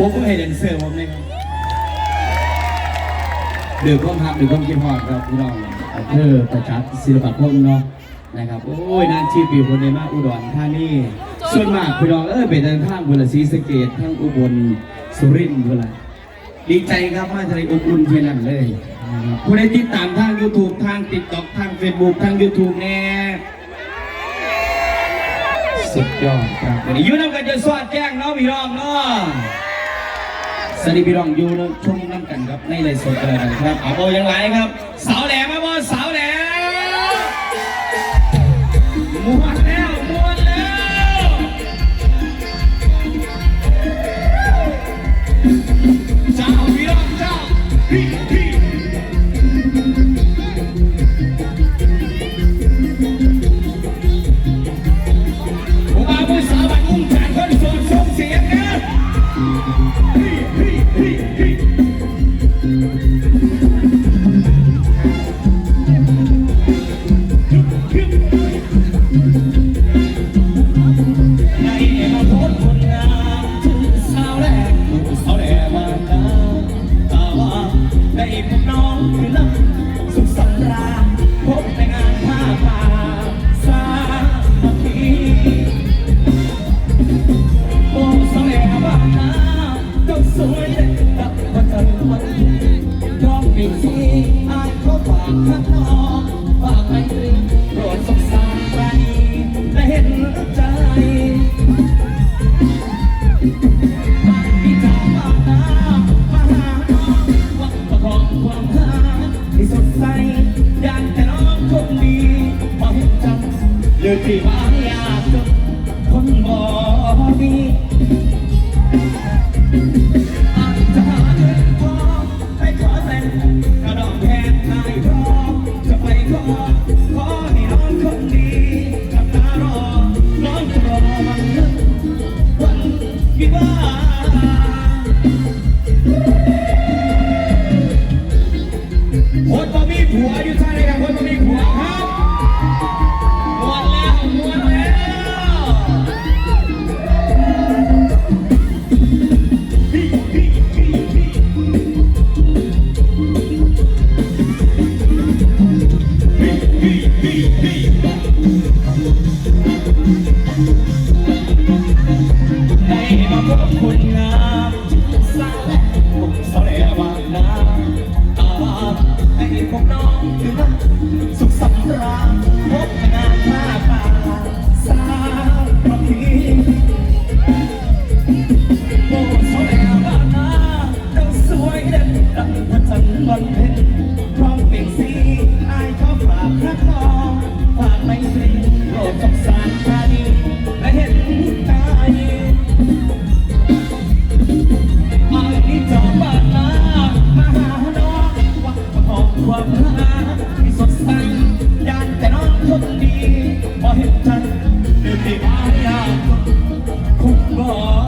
ผมเพิ่งให้เดนเซอร์ผมเลยครับหรือความหักหรือความคิดฮอดครับพี่น้องเธอประจักษ์ศิลปะพุ่มเนาะนะครับ โอ้ยนานชีปีคนในมาอุดรท่านี่ส่วนมากพี่น้องเออเป็นทางบุรีศรีสเกตทั้งอุบลสุรินทร์บุรีดีใจครับมาทะเลอบอุ่นเพียนั้นเลยผู้ใดติดตามทาง YouTube ทาง TikTok ทาง Facebook ทาง YouTube แน่สุดยอดครับวันนี้ยุ่งกันจะสวัสดแจ้งเนาะพี่น้องเนาะ สวัสดีพี่รองอยู่ชมน้ำกันครับในใลสดเลยนะครับอาโบยังไรครับ สาวแหลมครับสาวแหลมมวนแล้วมวนแล้วเจ้าพี่รองเจ้าพี่พี่ผมอาโมื่สาวบ้านอุ้มแขนคนโสดส่งเสียงนะ น้องถือลำสุขสำราพบในงานผ้าป่าสามัคคีโอ้สแสวบ้านน้ำเจ้าสวยเด็ดดับวันวันท้องปี good people. ได้คงบอก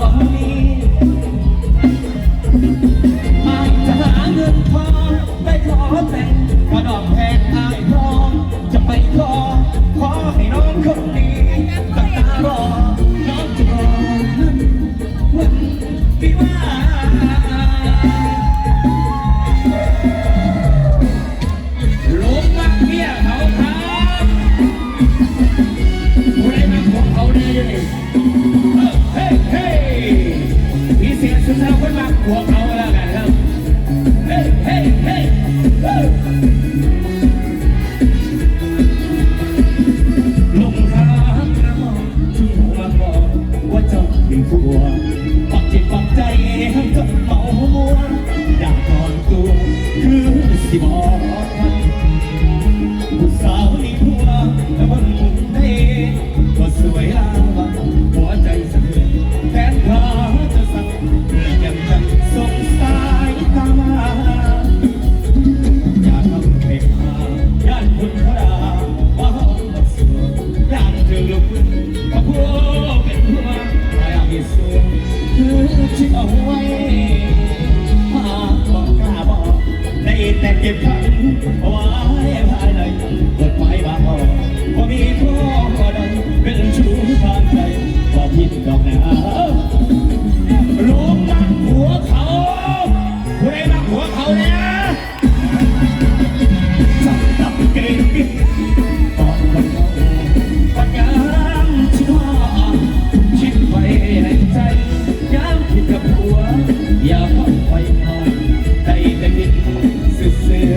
ที่มอก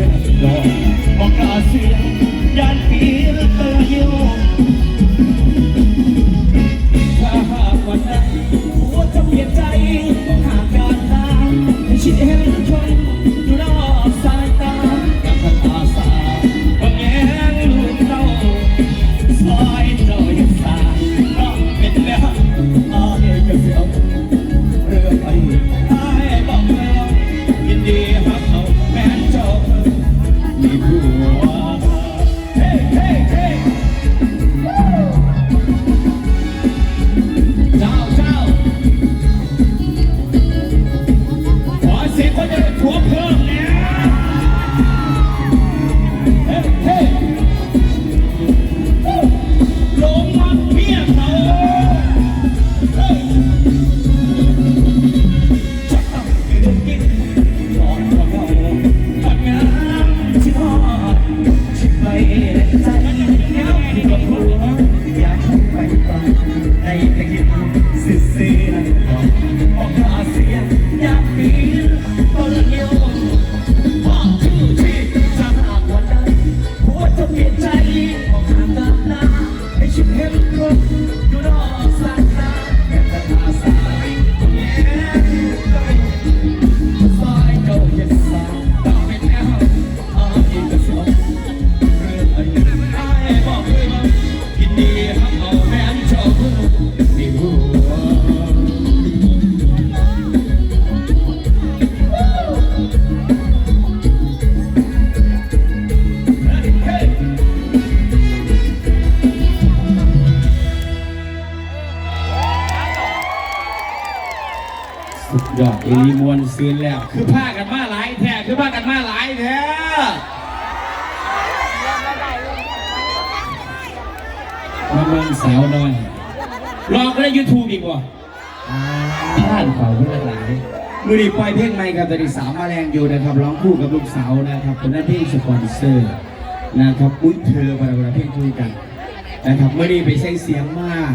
Don't, don't, สุดยอดเอลีมวนซื้นแล้ว คือผ้ากันมาหลายแท้คือผ้ากันมาหลายแท้มาเมืองสาวน้อยลองก็ได้ยูทูบอีกว่ะท่านเขาเพื่อนหลายมือดีปล่อยเพลงใหม่กับตอนนี้สาวมาแรงอยู่นะครับร้องคู่กับลูกสาวนะครับคนนั้นเพลงสปอนเซอร์นะครับอุ้ยเธอเวลาเวลาเพลงคุยกันนะครับเมื่อนี้ไปใช้เสียงมาก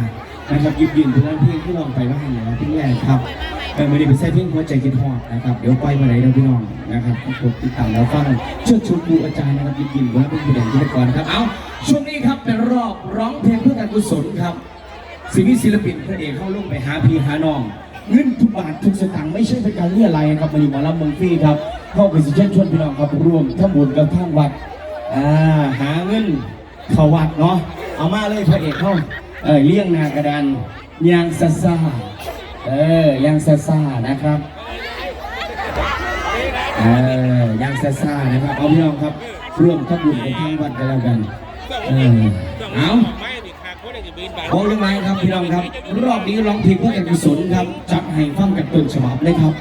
นะครับยิบยืนทุกท่านเพียงที่ลองไปบ้างนะครับพี่แรกครับเออเมื่อนี้ไปใช้เพียงหัวใจกินหอดนะครับเดี๋ยวไปเมื่อไหร่เราพี่น้องนะครับกดติดตามแล้วฟังเชิญชวนครูอาจารย์นะครับยิบยืนว่าเป็นผู้ใหญ่ที่ก่อนครับเอาช่วงนี้ครับเป็นรอบร้องเพลงเพื่อการกุศลครับศิลปินศิลปินพระเอกเข้าลงไปหาพี่หาน้องเงินทุกบาททุกสตางค์ไม่ใช่เป็นการเรียอะไรยครับมันอยู่หมาลำเมืองฟรีครับเข้าไปสิเชิญชวนพี่น้องครับร่วมทำบุญกับทางวัดอ่าหาเงินเขาวัดเนาะเอามาเลยพระเอกเขา เออเลี้ยงหนากระดานยางซาซาเออยางซาซานะครับเออยางซาซานะครับเอาพี่น้องครับร่วมทบุญกับทางวัดกันแล้วกันเออเอาไม่ดิค่ะเขาได้จะบินไปโอ้ยังไงครับพี่น้องครับ รอบนี้ร้องเพลงเพื่อการกุศลครับจัดให้ฟังกันต้นฉบับเลยครับ